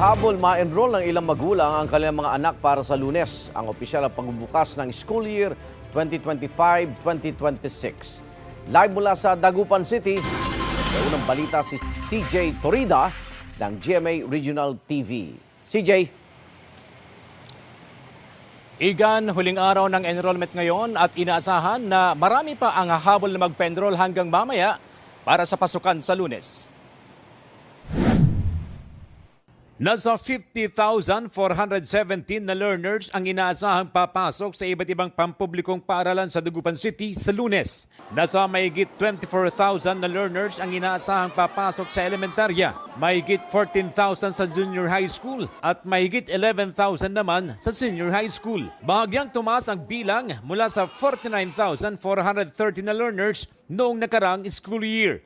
habol ma-enroll ng ilang magulang ang kanilang mga anak para sa lunes, ang opisyal na pagbubukas ng school year 2025-2026. Live mula sa Dagupan City, may unang balita si CJ Torida ng GMA Regional TV. CJ, Igan, huling araw ng enrollment ngayon at inaasahan na marami pa ang habol na magpa-enroll hanggang mamaya para sa pasukan sa lunes. Nasa 50,417 na learners ang inaasahang papasok sa iba't ibang pampublikong paaralan sa Dugupan City sa lunes. Nasa mahigit 24,000 na learners ang inaasahang papasok sa elementarya, mahigit 14,000 sa junior high school at mahigit 11,000 naman sa senior high school. Bahagyang tumaas ang bilang mula sa 49,430 na learners noong nakarang school year.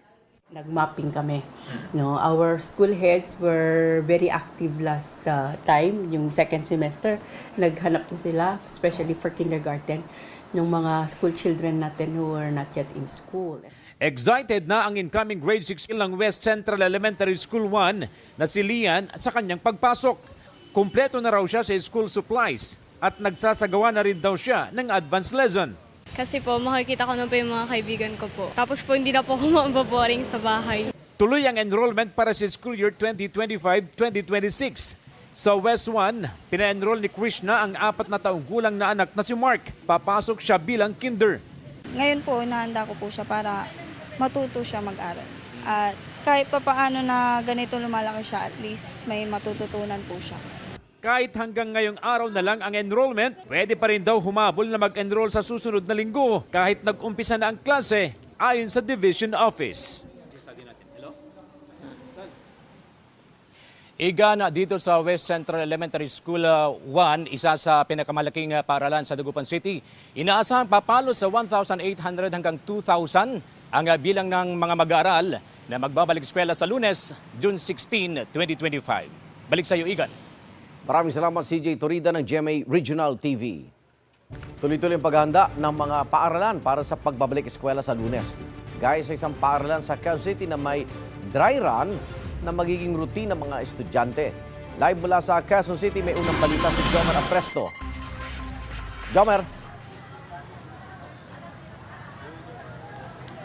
Nagmapping kami. No, our school heads were very active last uh, time, yung second semester. Naghanap na sila, especially for kindergarten, ng mga school children natin who were not yet in school. Excited na ang incoming grade 6 ng West Central Elementary School 1 na si Lian sa kanyang pagpasok. Kumpleto na raw siya sa school supplies at nagsasagawa na rin daw siya ng advanced lesson. Kasi po, makikita ko na po yung mga kaibigan ko po. Tapos po, hindi na po ako mababoring sa bahay. Tuloy ang enrollment para sa school year 2025-2026. Sa West 1, pina-enroll ni Krishna ang apat na taong gulang na anak na si Mark. Papasok siya bilang kinder. Ngayon po, inahanda ko po siya para matuto siya mag-aral. At kahit pa paano na ganito lumalaki siya, at least may matututunan po siya. Kahit hanggang ngayong araw na lang ang enrollment, pwede pa rin daw humabol na mag-enroll sa susunod na linggo kahit nag-umpisa na ang klase ayon sa division office. Iga na dito sa West Central Elementary School uh, 1, isa sa pinakamalaking uh, paaralan sa Dagupan City. Inaasahan papalo sa 1,800 hanggang 2,000 ang uh, bilang ng mga mag-aaral na magbabalik eskwela sa lunes, June 16, 2025. Balik sa iyo, Igan. Maraming salamat CJ Torida ng GMA Regional TV. Tuloy-tuloy ang paghahanda ng mga paaralan para sa pagbabalik eskwela sa lunes. Gaya sa isang paaralan sa Quezon City na may dry run na magiging routine ng mga estudyante. Live mula sa Quezon City, may unang balita si Jomer Apresto. Jomer,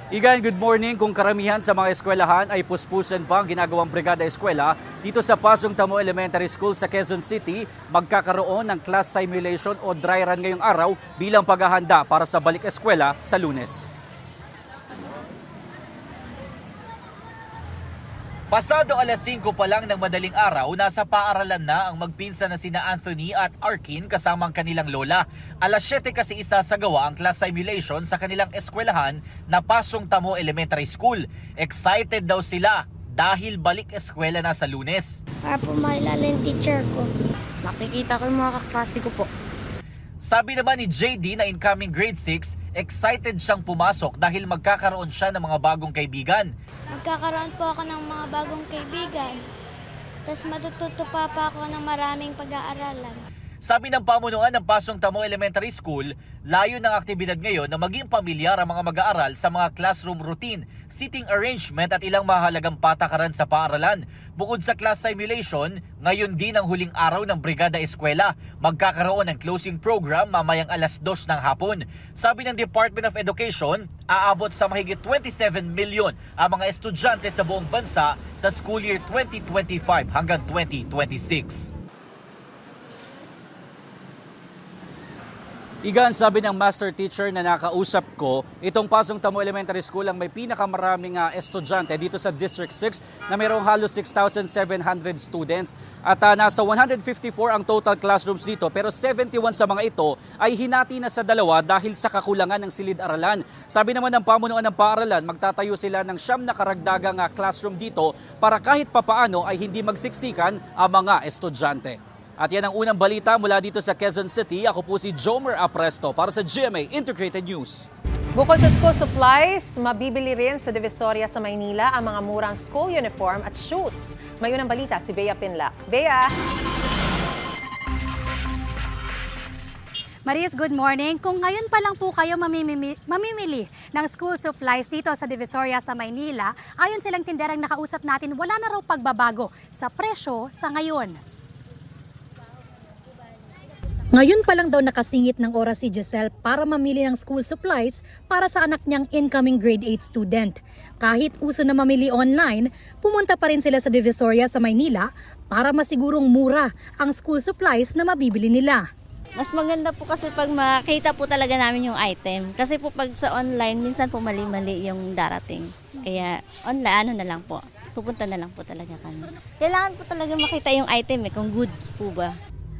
Igan, good morning. Kung karamihan sa mga eskwelahan ay puspusan pa ang ginagawang brigada eskwela, dito sa Pasong Tamo Elementary School sa Quezon City, magkakaroon ng class simulation o dry run ngayong araw bilang paghahanda para sa balik eskwela sa lunes. Pasado alas 5 pa lang ng madaling araw, nasa paaralan na ang magpinsa na sina Anthony at Arkin kasamang kanilang lola. Alas 7 kasi isa sa gawa ang class simulation sa kanilang eskwelahan na Pasong Tamo Elementary School. Excited daw sila dahil balik eskwela na sa lunes. Para yung teacher ko. Makikita ko yung mga kaklase ko po. Sabi naman ni JD na incoming grade 6, excited siyang pumasok dahil magkakaroon siya ng mga bagong kaibigan. Magkakaroon po ako ng mga bagong kaibigan. Tapos matututo pa pa ako ng maraming pag-aaralan. Sabi ng pamunuan ng Pasong Tamo Elementary School, layo ng aktibidad ngayon na maging pamilyar ang mga mag-aaral sa mga classroom routine, seating arrangement at ilang mahalagang patakaran sa paaralan. Bukod sa class simulation, ngayon din ang huling araw ng Brigada Eskwela. Magkakaroon ng closing program mamayang alas 2 ng hapon. Sabi ng Department of Education, aabot sa mahigit 27 milyon ang mga estudyante sa buong bansa sa school year 2025 hanggang 2026. Igan, sabi ng master teacher na nakausap ko, itong Pasong Tamo Elementary School ang may pinakamaraming ah, estudyante dito sa District 6 na mayroong halos 6,700 students. At ah, nasa 154 ang total classrooms dito pero 71 sa mga ito ay hinati na sa dalawa dahil sa kakulangan ng silid-aralan. Sabi naman ng pamunuan ng paaralan, magtatayo sila ng siyam na karagdagang ah, classroom dito para kahit papaano ay hindi magsiksikan ang mga estudyante. At yan ang unang balita mula dito sa Quezon City. Ako po si Jomer Apresto para sa GMA Integrated News. Bukod sa school supplies, mabibili rin sa Divisoria sa Maynila ang mga murang school uniform at shoes. May unang balita si Bea Pinlac. Bea! Maris, good morning. Kung ngayon pa lang po kayo mamimili, mamimili ng school supplies dito sa Divisoria sa Maynila, ayon silang tinderang nakausap natin, wala na raw pagbabago sa presyo sa ngayon. Ngayon pa lang daw nakasingit ng oras si Giselle para mamili ng school supplies para sa anak niyang incoming grade 8 student. Kahit uso na mamili online, pumunta pa rin sila sa Divisoria sa Maynila para masigurong mura ang school supplies na mabibili nila. Mas maganda po kasi pag makita po talaga namin yung item. Kasi po pag sa online, minsan po mali-mali yung darating. Kaya online, ano na lang po. Pupunta na lang po talaga kami. Kailangan po talaga makita yung item eh, kung goods po ba.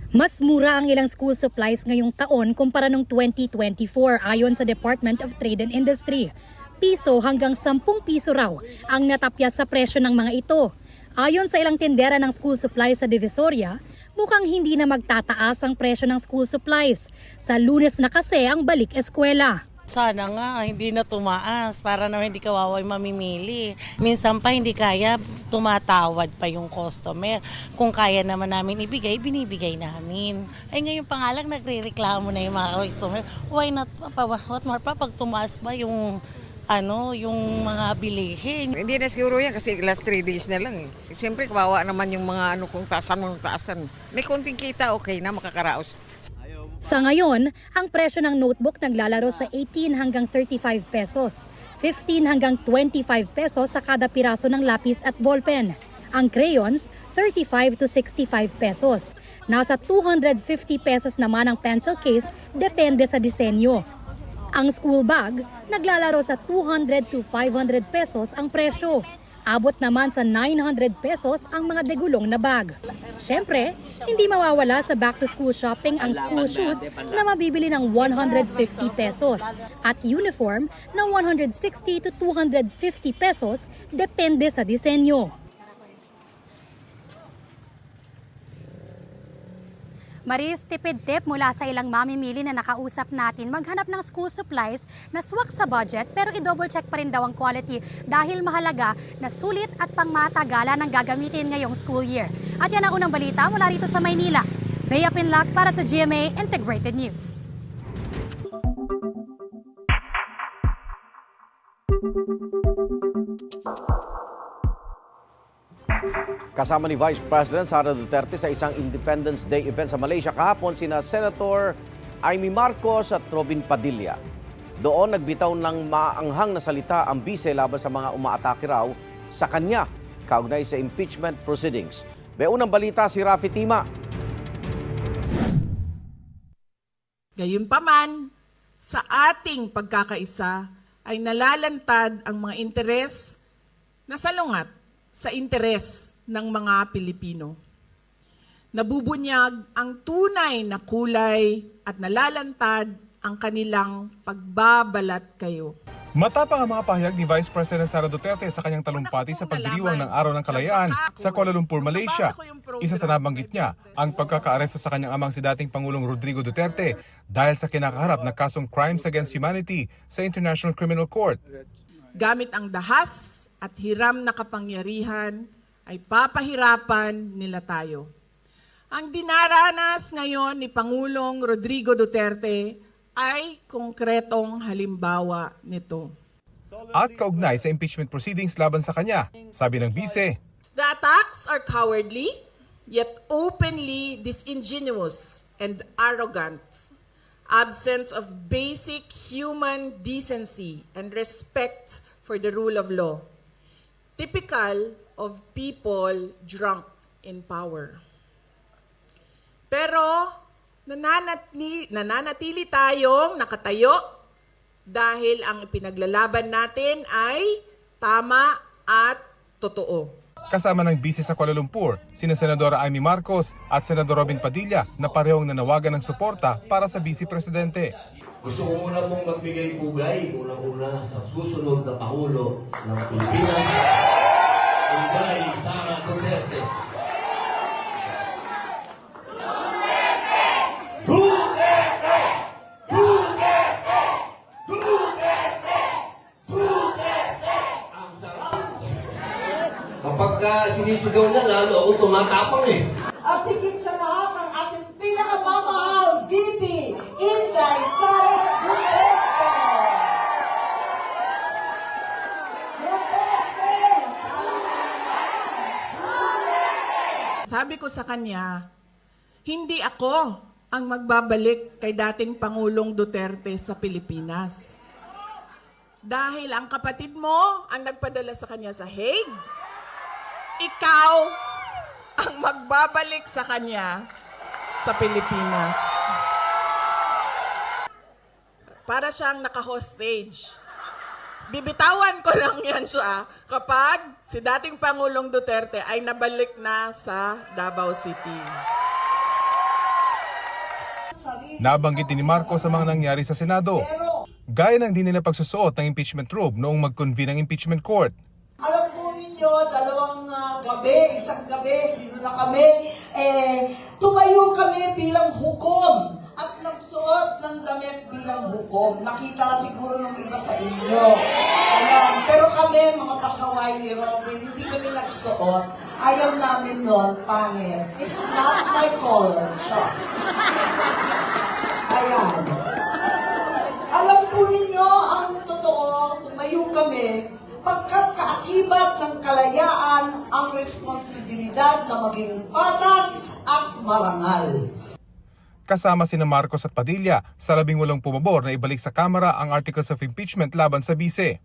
Mas mura ang ilang school supplies ngayong taon kumpara noong 2024 ayon sa Department of Trade and Industry. Piso hanggang 10 piso raw ang natapya sa presyo ng mga ito. Ayon sa ilang tindera ng school supplies sa Divisoria, mukhang hindi na magtataas ang presyo ng school supplies. Sa lunes na kasi ang balik eskwela. Sana nga hindi na tumaas para naman hindi kawawa yung mamimili. Minsan pa hindi kaya, tumatawad pa yung customer. Kung kaya naman namin ibigay, binibigay namin. Ay ngayon pa nga lang nagre-reklamo na yung mga customer. Why not pa? What more pa pag tumaas ba yung ano, yung mga bilihin. Hindi na siguro yan kasi last 3 days na lang eh. Siyempre kawawa naman yung mga ano kung taasan mo taasan. May konting kita, okay na makakaraos. Sa ngayon, ang presyo ng notebook naglalaro sa 18 hanggang 35 pesos, 15 hanggang 25 pesos sa kada piraso ng lapis at ballpen. Ang crayons, 35 to 65 pesos. Nasa 250 pesos naman ang pencil case, depende sa disenyo. Ang school bag, naglalaro sa 200 to 500 pesos ang presyo. Abot naman sa 900 pesos ang mga degulong na bag. Siyempre, hindi mawawala sa back-to-school shopping ang school shoes na mabibili ng 150 pesos at uniform na 160 to 250 pesos depende sa disenyo. Maris, tipid tip mula sa ilang mamimili na nakausap natin maghanap ng school supplies na swak sa budget pero i-double check pa rin daw ang quality dahil mahalaga na sulit at pangmatagalan ang gagamitin ngayong school year. At yan ang unang balita mula rito sa Maynila. Bea Pinlac para sa GMA Integrated News. Kasama ni Vice President Sara Duterte sa isang Independence Day event sa Malaysia kahapon sina Senator Amy Marcos at Robin Padilla. Doon nagbitaw ng maanghang na salita ang bise laban sa mga umaatake raw sa kanya kaugnay sa impeachment proceedings. May unang balita si Rafi Tima. Gayunpaman, sa ating pagkakaisa ay nalalantad ang mga interes na salungat sa interes ng mga Pilipino. Nabubunyag ang tunay na kulay at nalalantad ang kanilang pagbabalat kayo. Matapang ang mga pahayag ni Vice President Sara Duterte sa kanyang talumpati sa pagdiriwang ng Araw ng Kalayaan sa Kuala Lumpur, Malaysia. Isa sa nabanggit niya ang pagkakaaresto sa kanyang amang si dating Pangulong Rodrigo Duterte dahil sa kinakaharap na kasong crimes against humanity sa International Criminal Court. Gamit ang dahas at hiram na kapangyarihan ay papahirapan nila tayo. Ang dinaranas ngayon ni Pangulong Rodrigo Duterte ay konkretong halimbawa nito. At kaugnay sa impeachment proceedings laban sa kanya, sabi ng bise, The attacks are cowardly, yet openly disingenuous and arrogant. Absence of basic human decency and respect for the rule of law. Typical of people drunk in power. Pero nananatili, nananatili tayong nakatayo dahil ang ipinaglalaban natin ay tama at totoo. kasama ng bise sa Kuala Lumpur, sina Senadora Amy Marcos at Senador Robin Padilla na parehong nanawagan ng suporta para sa Vice Presidente. Gusto ko muna pong magbigay pugay, unang-una sa susunod na Pangulo ng Pilipinas, Inday Sara Duterte. Duterte! Duterte! Duterte! Duterte! Ang sarap! Kapag ka sinisigaw niya, lalo ako tumatapang eh. At higit sa lahat ang ating pinakamamahal, VP, in sabi ko sa kanya, hindi ako ang magbabalik kay dating Pangulong Duterte sa Pilipinas. Dahil ang kapatid mo ang nagpadala sa kanya sa Hague, ikaw ang magbabalik sa kanya sa Pilipinas. Para siyang naka-hostage. Bibitawan ko lang yan siya kapag si dating Pangulong Duterte ay nabalik na sa Davao City. Nabanggit din ni Marcos ang mga nangyari sa Senado. Gaya ng di nila pagsusuot ng impeachment robe noong mag-convene ang impeachment court. Alam po ninyo, dalawang ah, gabi, isang gabi, hino na kami, eh, tumayo kami bilang hukom at nagsuot ng damit bilang hukom. Nakita siguro ng iba sa inyo. Ayan. Pero kami, mga pasaway ni Robin, hindi kami nagsuot. Ayaw namin nun, pangit. It's not my color. Shucks. Ayan. Alam po ninyo, ang totoo, tumayo kami, pagkat kaakibat ng kalayaan ang responsibilidad na maging patas at marangal. Kasama sina Marcos at Padilla sa labing walong pumabor na ibalik sa Kamara ang articles of impeachment laban sa bise.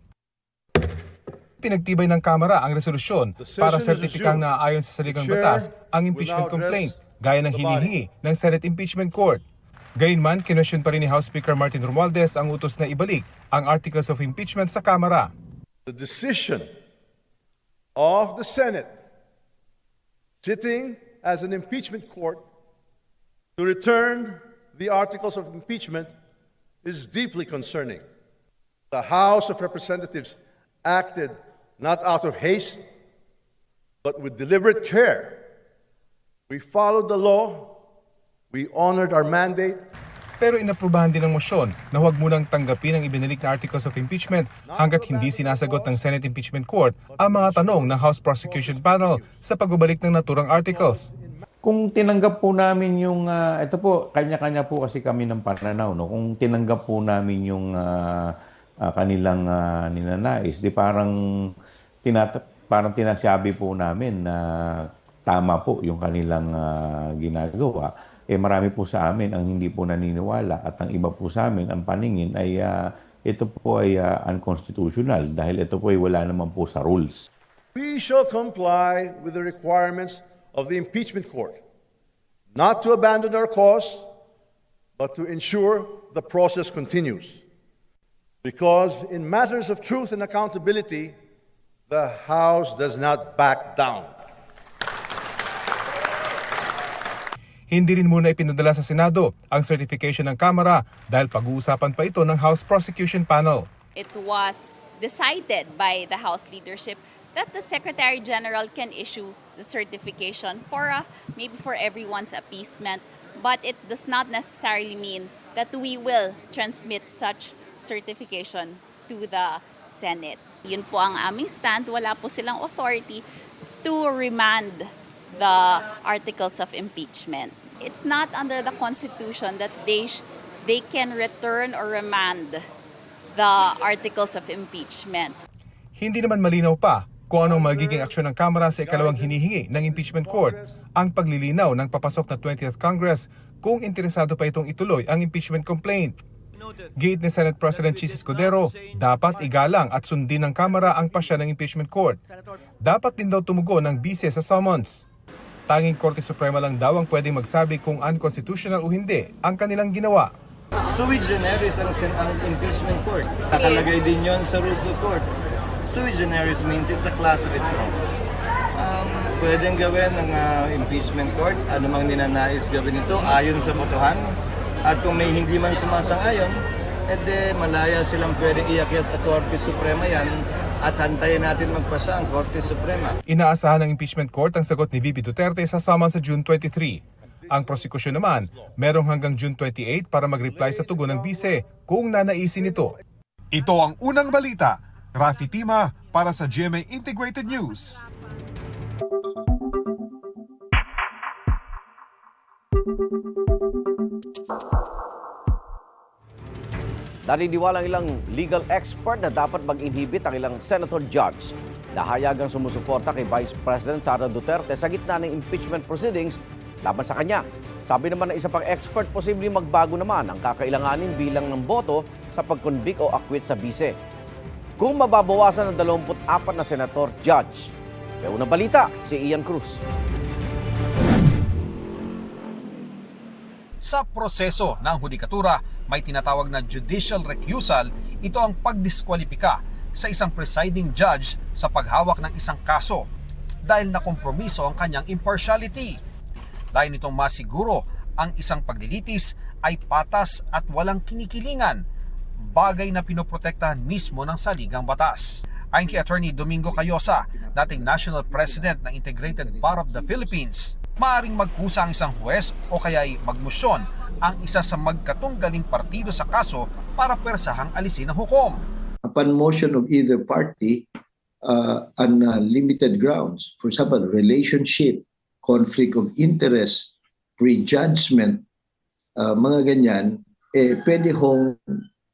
Pinagtibay ng Kamara ang resolusyon para sertipikang naaayon sa saligang batas ang impeachment complaint gaya ng hinihingi ng Senate Impeachment Court. Gayunman, kinwestiyon pa rin ni House Speaker Martin Romualdez ang utos na ibalik ang articles of impeachment sa Kamara. the decision of the Senate, sitting as an impeachment court, to return the articles of impeachment is deeply concerning. The House of Representatives acted not out of haste, but with deliberate care. We followed the law, we honored our mandate, Pero inaprubahan din ng motion na huwag munang tanggapin ang ibinalik na articles of impeachment hanggat hindi sinasagot ng Senate Impeachment Court ang mga tanong ng House Prosecution Panel sa pagbabalik ng naturang articles. Kung tinanggap po namin yung, ah, ito po, kanya-kanya po kasi kami ng pananaw, no? Kung tinanggap po namin yung ah, ah, kanilang ah, ninanais, di parang, tinata- parang tinasabi po namin na tama po yung kanilang ah, ginagawa. Eh marami po sa amin ang hindi po naniniwala at ang iba po sa amin ang paningin ay ah, ito po ay ah, unconstitutional dahil ito po ay wala naman po sa rules. we shall comply with the requirements of the impeachment court, not to abandon our cause, but to ensure the process continues. Because in matters of truth and accountability, the House does not back down. Hindi rin muna ipinadala sa Senado ang certification ng Kamara dahil pag-uusapan pa ito ng House Prosecution Panel. it was decided by the House leadership that the Secretary General can issue the certification for uh, maybe for everyone's appeasement, but it does not necessarily mean that we will transmit such certification to the Senate. Yun po ang aming stand. Wala po silang authority to remand the articles of impeachment. It's not under the Constitution that they they can return or remand the articles of impeachment. Hindi naman malinaw pa kung anong magiging aksyon ng Kamara sa ikalawang hinihingi ng impeachment court ang paglilinaw ng papasok na 20th Congress kung interesado pa itong ituloy ang impeachment complaint. Gate ni Senate President Chis Escudero, dapat igalang at sundin ng Kamara ang pasya ng impeachment court. Dapat din daw tumugon ng bise sa summons. Tanging Korte Suprema lang daw ang pwedeng magsabi kung unconstitutional o hindi ang kanilang ginawa. Sui generis ang, ang impeachment court. Nakalagay din yon sa rules of court. Sui generis means it's a class of its own. Um, pwedeng gawin ng ah, impeachment court, anumang ninanais gawin ito ayon sa botohan. At kung may hindi man sumasang-ayon, edi malaya silang pwedeng iakyat sa Korte Suprema yan at hantayin natin magpasa ang Korte Suprema. Inaasahan ng impeachment court ang sagot ni VP Duterte sa summons sa June 23. Ang prosekusyon naman, merong hanggang June 28 para mag-reply sa tugon ng bise kung nanaisin ito. Ito ang unang balita. Rafi Tima para sa GMA Integrated News. Naniniwala ang ilang legal expert na dapat mag-inhibit ang ilang senator judge Nahayagang sumusuporta kay Vice President Sara Duterte sa gitna ng impeachment proceedings laban sa kanya. Sabi naman ng isa pang expert, posibleng magbago naman ang kakailanganin bilang ng boto sa pag-convict o acquit sa bise. Kung mababawasan ng 24 na senator judge. Kaya unang balita, si Ian Cruz. Sa proseso ng hudikatura, may tinatawag na judicial recusal. Ito ang pagdiskwalipika sa isang presiding judge sa paghawak ng isang kaso dahil nakompromiso ang kanyang impartiality. Dahil nitong masiguro ang isang paglilitis ay patas at walang kinikilingan, bagay na pinoprotektahan mismo ng saligang batas. Ayon kay Attorney Domingo Cayosa, dating National President ng Integrated Bar of the Philippines, maaring magkusa ang isang huwes o kaya'y magmusyon ang isa sa magkatunggaling partido sa kaso para persahang alisin ang hukom. upon motion of either party uh, on uh, limited grounds, for example, relationship, conflict of interest, prejudgment, uh, mga ganyan, eh, pwede hong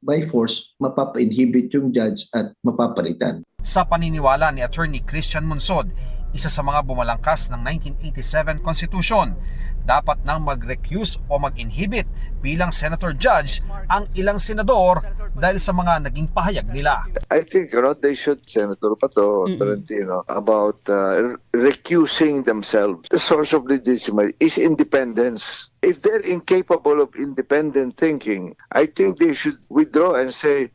by force mapapa-inhibit yung judge at mapapalitan. Sa paniniwala ni Attorney Christian Munsod, isa sa mga bumalangkas ng 1987 Constitution, dapat nang mag-recuse o mag-inhibit bilang senator judge ang ilang senador dahil sa mga naging pahayag nila. I think you know, they should, Senator Pato, Tolentino, about uh, recusing themselves. The source of legitimacy is independence. If they're incapable of independent thinking, I think they should withdraw and say,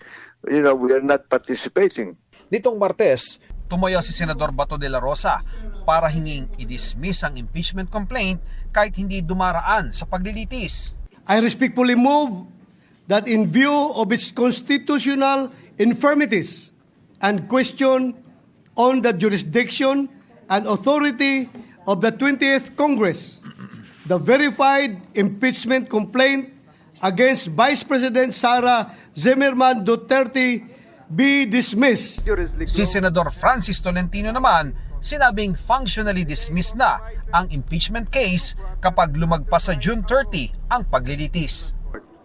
you know, we are not participating. Nitong Martes, tumayo si Senador Bato de la Rosa para hinging i-dismiss ang impeachment complaint kahit hindi dumaraan sa paglilitis. I respectfully move that in view of its constitutional infirmities and question on the jurisdiction and authority of the 20th Congress, the verified impeachment complaint against Vice President Sara Zimmerman Duterte be dismissed. Si Senador Francis Tolentino naman, sinabing functionally dismissed na ang impeachment case kapag lumagpas sa June 30 ang paglilitis.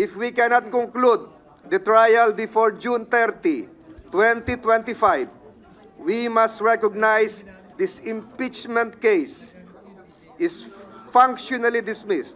If we cannot conclude the trial before June 30, 2025, we must recognize this impeachment case is functionally dismissed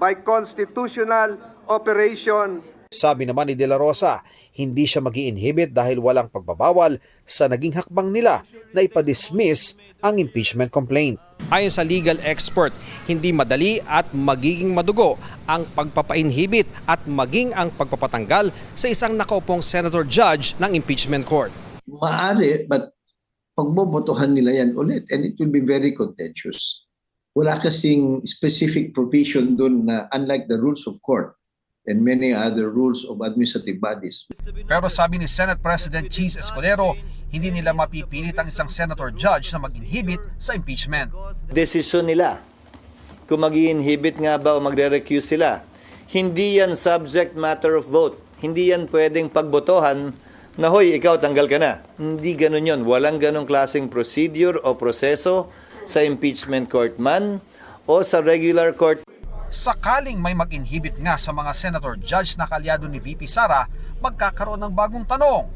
by constitutional operation. Sabi naman ni De La Rosa, hindi siya mag inhibit dahil walang pagbabawal sa naging hakbang nila na ipadismiss ang impeachment complaint. Ayon sa legal expert, hindi madali at magiging madugo ang pagpapa-inhibit at maging ang pagpapatanggal sa isang nakaupong senator judge ng impeachment court. Maaari, but pagbobotohan nila yan ulit and it will be very contentious. Wala kasing specific provision dun na unlike the rules of court and many other rules of administrative bodies. Pero sabi ni Senate President Cheese Escudero, hindi nila mapipilit ang isang senator judge na mag-inhibit sa impeachment. Desisyon nila kung mag inhibit nga ba o magre-recuse sila. Hindi yan subject matter of vote. Hindi yan pwedeng pagbotohan na, hoy, ikaw tanggal ka na. Hindi ganun yon. Walang ganong klaseng procedure o proseso sa impeachment court man o sa regular court Sakaling may mag-inhibit nga sa mga senator judge na kalyado ni VP Sara, magkakaroon ng bagong tanong.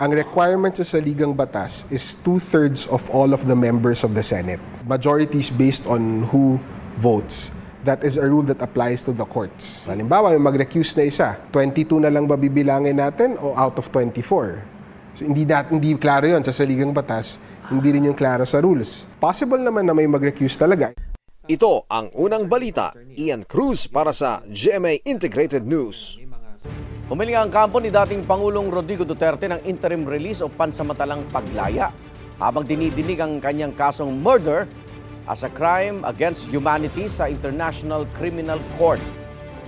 Ang requirement sa saligang batas is two-thirds of all of the members of the Senate. Majority is based on who votes. That is a rule that applies to the courts. Halimbawa, may mag-recuse na isa, 22 na lang ba bibilangin natin o out of 24? So, hindi, dat, hindi klaro yon sa saligang batas, hindi rin yung klaro sa rules. Possible naman na may mag-recuse talaga. Ito ang unang balita. Ian Cruz para sa GMA Integrated News. Humiling ang kampo ni dating Pangulong Rodrigo Duterte ng interim release o pansamantalang paglaya habang dinidinig ang kanyang kasong murder as a crime against humanity sa International Criminal Court.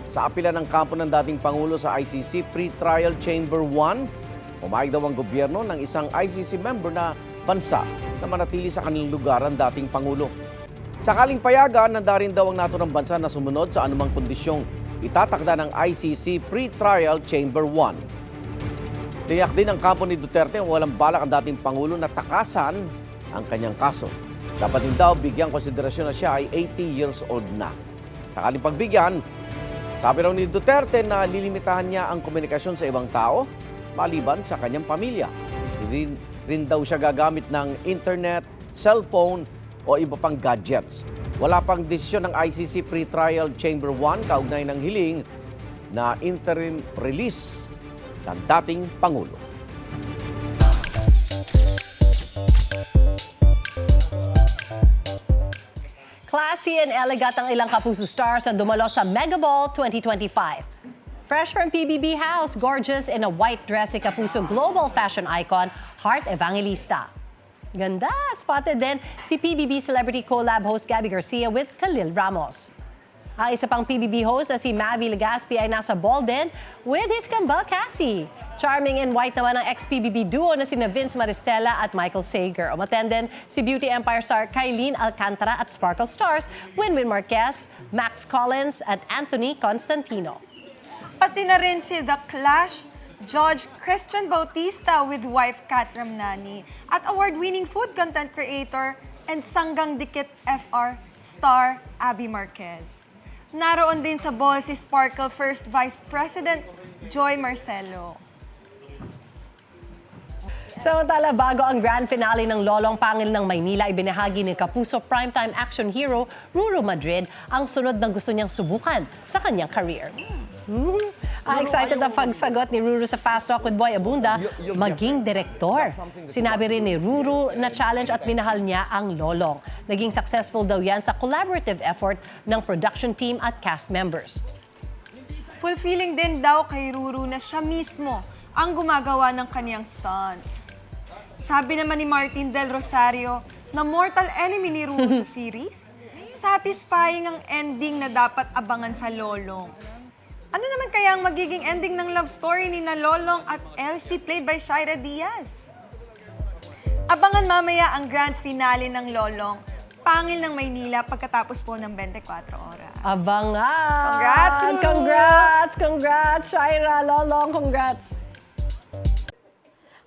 Sa apila ng kampo ng dating Pangulo sa ICC Pre-Trial Chamber 1, pumayag daw ang gobyerno ng isang ICC member na bansa na manatili sa kanilang lugar ang dating Pangulo. Sakaling payagan, nanda rin daw ang naturang bansa na sumunod sa anumang kondisyong itatakda ng ICC Pre-Trial Chamber 1. Tiyak din ang kampo ni Duterte na walang balak ang dating Pangulo na takasan ang kanyang kaso. Dapat din daw bigyang konsiderasyon na siya ay 80 years old na. Sakaling pagbigyan, sabi raw ni Duterte na lilimitahan niya ang komunikasyon sa ibang tao maliban sa kanyang pamilya. Hindi rin daw siya gagamit ng internet, cellphone o iba pang gadgets. Wala pang desisyon ng ICC Pre-Trial Chamber 1 kaugnay ng hiling na interim release ng dating Pangulo. Classy and elegant ang ilang kapuso stars na dumalo sa Mega Ball 2025. Fresh from PBB House, gorgeous in a white dress si Kapuso global fashion icon, Heart Evangelista. Ganda! Spotted din si PBB Celebrity Collab host Gabby Garcia with Khalil Ramos. Ang isa pang PBB host na si Mavi Legaspi ay nasa ball din with his kambal Cassie. Charming in white naman ang ex-PBB duo na sina Vince Maristella at Michael Sager. Umaten din si Beauty Empire star Kylene Alcantara at Sparkle Stars, Winwin Marquez, Max Collins at Anthony Constantino. Pati na rin si The Clash, Judge Christian Bautista with wife Kat Ramnani at award-winning food content creator and sanggang dikit FR star Abby Marquez. Naroon din sa ball si Sparkle First Vice President Joy Marcelo. Samantala, bago ang grand finale ng Lolong Pangil ng Maynila, ibinahagi ni Kapuso primetime action hero Ruru Madrid ang sunod na gusto niyang subukan sa kanyang career. Hmm. Ah, excited ang pagsagot ni Ruru sa Fast Talk with Boy Abunda, maging direktor. Sinabi rin ni Ruru na challenge at minahal niya ang Lolong. Naging successful daw yan sa collaborative effort ng production team at cast members. Fulfilling din daw kay Ruru na siya mismo ang gumagawa ng kaniyang stunts. Sabi naman ni Martin Del Rosario na mortal enemy ni Ruru sa series, satisfying ang ending na dapat abangan sa Lolong. Ano naman kaya ang magiging ending ng love story ni na Lolong at Elsie played by Shaira Diaz? Abangan mamaya ang grand finale ng Lolong, Pangil ng Maynila pagkatapos po ng 24 oras. Abangan! Congrats, Lulu! Congrats! Congrats, Shaira! Lolong, congrats!